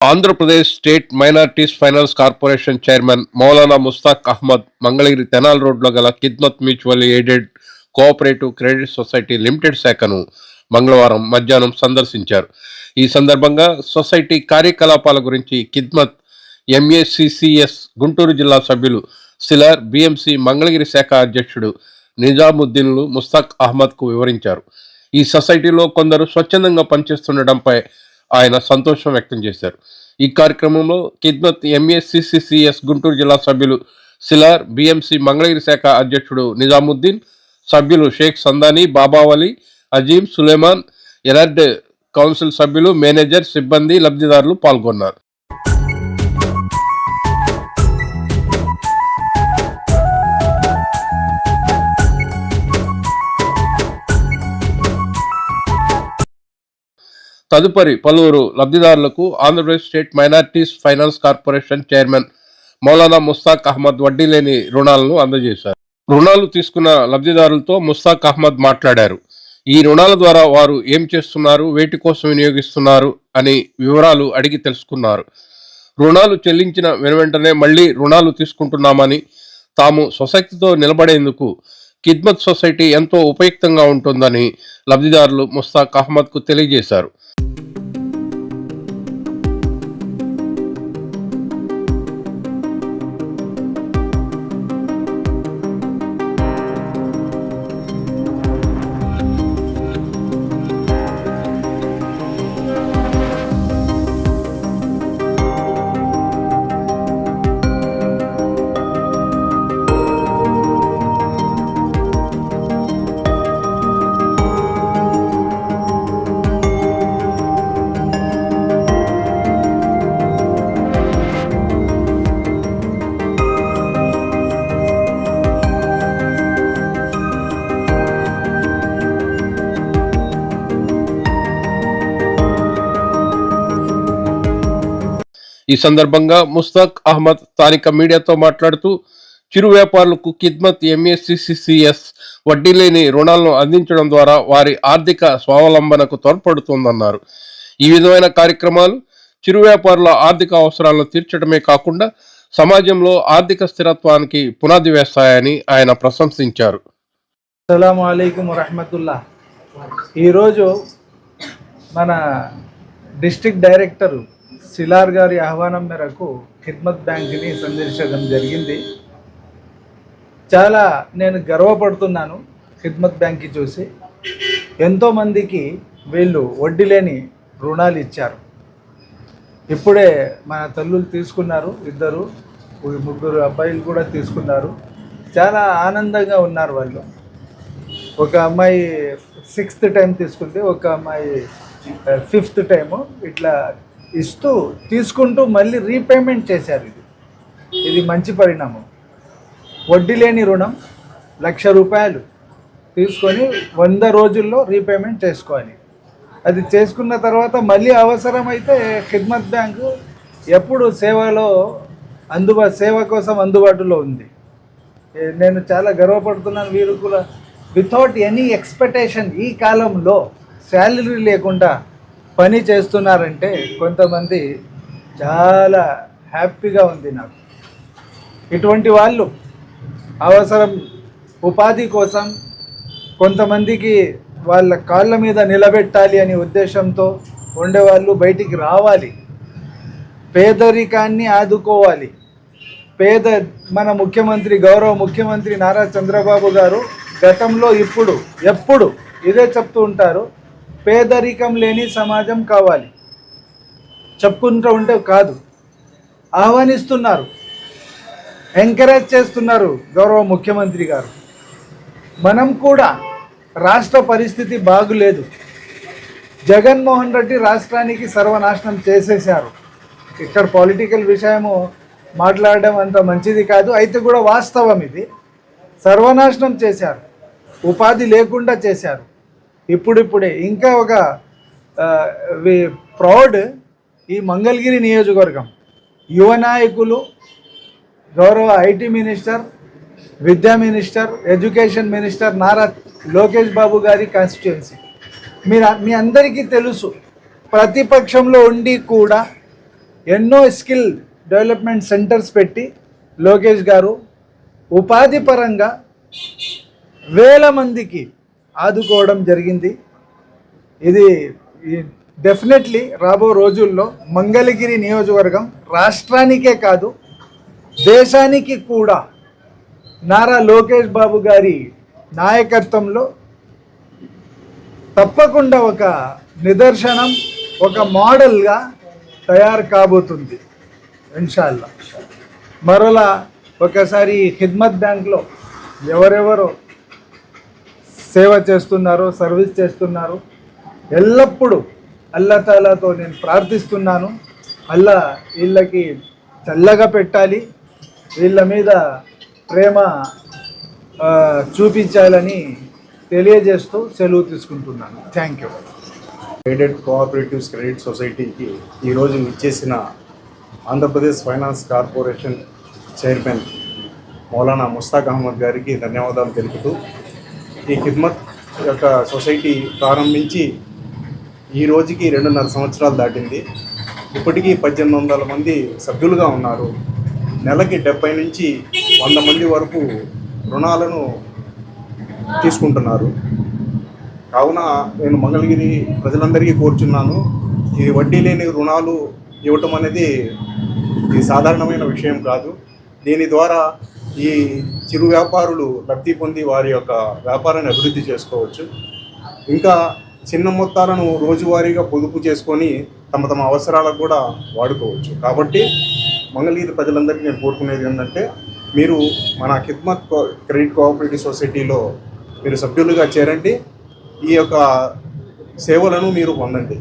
Andhra Pradesh state minorities finance corporation chairman Maulana Mushtaq Ahmed Mangalagiri Tenali రోడ్లో గల Khidmat mutual aided cooperative credit society limited శాఖను మంగళవారం మధ్యాహ్నం సందర్శించారు. ఈ సందర్భంగా సొసైటీ కార్యకలాపాల గురించి కిద్మత్ ఎంఏసిసిఎస్ గుంటూరు జిల్లా సభ్యులు సిలార్ బిఎంసి మంగళగిరి శాఖ అధ్యక్షుడు నిజాముద్దీన్లు ముస్తాక్ అహ్మద్కు వివరించారు. ఈ సొసైటీలో కొందరు స్వచ్ఛందంగా పనిచేస్తుండటంపై ఆయన సంతోషం వ్యక్తం చేశారు. ఈ కార్యక్రమంలో కిద్మత్ ఎంఎస్సిసిసిఎస్ గుంటూరు జిల్లా సభ్యులు సిలార్ బిఎంసి మంగళగిరి శాఖ అధ్యక్షుడు నిజాముద్దీన్ సభ్యులు షేక్ సందాని బాబావలి అజీం సులేమాన్ ఎలర్డ్ కౌన్సిల్ సభ్యులు మేనేజర్ సిబ్బంది లబ్ధిదారులు పాల్గొన్నారు. తదుపరి పలువురు లబ్ధిదారులకు Andhra Pradesh state minorities finance corporation chairman Maulana Mushtaq Ahmed వడ్డీ లేని రుణాలను అందజేశారు. రుణాలు తీసుకున్న లబ్ధిదారులతో ముస్తాక్ అహ్మద్ మాట్లాడారు. ఈ రుణాల ద్వారా వారు ఏం చేస్తున్నారు వేటి కోసం వినియోగిస్తున్నారు అని వివరాలు అడిగి తెలుసుకున్నారు. రుణాలు చెల్లించిన వెనువెంటనే మళ్ళీ రుణాలు తీసుకుంటున్నామని తాము స్వశక్తితో నిలబడేందుకు కిద్మత్ సొసైటీ ఎంతో ఉపయుక్తంగా ఉంటుందని లబ్ధిదారులు ముస్తాక్ అహ్మద్కు తెలియజేశారు. ఈ సందర్భంగా ముస్తాక్ అహ్మద్ స్థానిక మీడియాతో మాట్లాడుతూ చిరు వ్యాపారులకు కిద్మత్ ఎంఎస్సిసిసిఎస్ వడ్డీ లేని రుణాలను అందించడం ద్వారా వారి ఆర్థిక స్వావలంబనకు తోడ్పడుతుందన్నారు. ఈ విధమైన కార్యక్రమాలు చిరు వ్యాపారుల ఆర్థిక అవసరాలను తీర్చడమే కాకుండా సమాజంలో ఆర్థిక స్థిరత్వానికి పునాది వేస్తాయని ఆయన ప్రశంసించారు. అస్సలం అయికం వరహమతుల్లా. ఈరోజు మన డిస్టిక్ డైరెక్టర్ సిలార్ గారి ఆహ్వానం మేరకు ఖిద్మత్ బ్యాంక్ని సందర్శించడం జరిగింది. చాలా నేను గర్వపడుతున్నాను ఖిద్మత్ బ్యాంక్కి చూసి. ఎంతోమందికి వీళ్ళు వడ్డీ లేని రుణాలు ఇచ్చారు. ఇప్పుడే మన తల్లులు తీసుకున్నారు ఇద్దరు ముగ్గురు అబ్బాయిలు కూడా తీసుకున్నారు. చాలా ఆనందంగా ఉన్నారు వాళ్ళు. ఒక అమ్మాయి సిక్స్త్ టైం తీసుకుంటే ఒక అమ్మాయి ఫిఫ్త్ టైము ఇట్లా ఇస్తూ తీసుకుంటూ మళ్ళీ రీపేమెంట్ చేశారు ఇది. ఇది మంచి పరిణామం. వడ్డీ లేని రుణం లక్ష రూపాయలు తీసుకొని వంద రోజుల్లో రీపేమెంట్ చేసుకోవాలి. అది చేసుకున్న తర్వాత మళ్ళీ అవసరమైతే ఖిద్మత్ బ్యాంకు ఎప్పుడు సేవలో అందుబా సేవ కోసం అందుబాటులో ఉంది. నేను చాలా గర్వపడుతున్నాను వీరు కూడా. వితౌట్ ఎనీ ఎక్స్పెక్టేషన్ ఈ కాలంలో శాలరీ లేకుండా పని చేస్తున్నారంటే కొంతమంది చాలా హ్యాపీగా ఉంది నాకు. ఇటువంటి వాళ్ళు అవసరం ఉపాధి కోసం కొంతమందికి వాళ్ళ కాళ్ళ మీద నిలబెట్టాలి అనే ఉద్దేశంతో ఉండేవాళ్ళు బయటికి రావాలి. పేదరికాన్ని ఆదుకోవాలి. పేద మన ముఖ్యమంత్రి గౌరవ ముఖ్యమంత్రి నారా చంద్రబాబు గారు గతంలో ఇప్పుడు ఎప్పుడు ఇదే చెప్తూ ఉంటారు పేదరికం లేని సమాజం కావాలి. చెప్పుకుంటూ ఉంటే కాదు. ఆహ్వానిస్తున్నారు. ఎంకరేజ్ చేస్తున్నారు గౌరవ ముఖ్యమంత్రి గారు. మనం కూడా రాష్ట్ర పరిస్థితి బాగులేదు. జగన్మోహన్ రెడ్డి రాష్ట్రానికి సర్వనాశనం చేసేశారు. ఇక్కడ పొలిటికల్ విషయము మాట్లాడడం అంత మంచిది కాదు. అయితే కూడా వాస్తవం ఇది. సర్వనాశనం చేశారు. ఉపాధి లేకుండా చేశారు. ఇప్పుడిప్పుడే. ఇంకా ఒక ప్రౌడ్ ఈ మంగళగిరి నియోజకవర్గం. యువ నాయకులు గౌరవ ఐటీ మినిస్టర్ విద్యా minister education minister Nara Lokesh Babu గారి కాన్స్టిట్యుయెన్సీ మీరు మీ అందరికీ తెలుసు ప్రతిపక్షంలో ఉండి కూడా ఎన్నో స్కిల్ డెవలప్మెంట్ సెంటర్స్ పెట్టి లోకేష్ గారు ఉపాధి పరంగా వేల మందికి ఆదుకోవడం జరిగింది. ఇది డెఫినెట్లీ రాబో రోజుల్లో మంగళగిరి నియోజకవర్గం రాష్ట్రానికే కాదు దేశానికి కూడా నారా లోకేష్ బాబు గారి నాయకత్వంలో తప్పకుండా ఒక నిదర్శనం ఒక మోడల్గా తయారు కాబోతుంది ఇన్షాల్లా. మరలా ఒకసారి ఖిద్మత్ బ్యాంక్లో ఎవరెవరు సేవ చేస్తున్నారో సర్వీస్ చేస్తున్నారో ఎల్లప్పుడూ అల్లా తాలాతో నేను ప్రార్థిస్తున్నాను. అల్లా వీళ్ళకి చల్లగా పెట్టాలి. వీళ్ళ మీద ప్రేమ చూపించాలని తెలియజేస్తూ సెలవు తీసుకుంటున్నాను. Thank you aided cooperatives credit సొసైటీకి ఈరోజు ఇచ్చేసిన Andhra Pradesh finance corporation chairman Maulana Mustaq Ahmed గారికి ధన్యవాదాలు తెలుపుతూ ఈ ఖిద్మత్ యొక్క సొసైటీ ప్రారంభించి ఈ రోజుకి రెండున్నర సంవత్సరాలు దాటింది. ఇప్పటికీ పద్దెనిమిది వందల మంది సభ్యులుగా ఉన్నారు. నెలకి డెబ్బై నుంచి వంద మంది వరకు రుణాలను తీసుకుంటున్నారు. కావున నేను మంగళగిరి ప్రజలందరికీ కోరుచున్నాను. ఈ వడ్డీ లేని రుణాలు ఇవ్వటం అనేది ఇది సాధారణమైన విషయం కాదు. దీని ద్వారా ఈ చిరు వ్యాపారులు లబ్ధి పొంది వారి యొక్క వ్యాపారాన్ని అభివృద్ధి చేసుకోవచ్చు. ఇంకా చిన్న మొత్తాలను రోజువారీగా పొదుపు చేసుకొని తమ తమ అవసరాలకు కూడా వాడుకోవచ్చు. కాబట్టి మంగళగిరి ప్రజలందరికీ నేను కోరుకునేది ఏంటంటే మీరు మన ఖిద్మత్ క్రెడిట్ కోఆపరేటివ్ సొసైటీలో మీరు సభ్యులుగా చేరండి. ఈ యొక్క సేవలను మీరు పొందండి.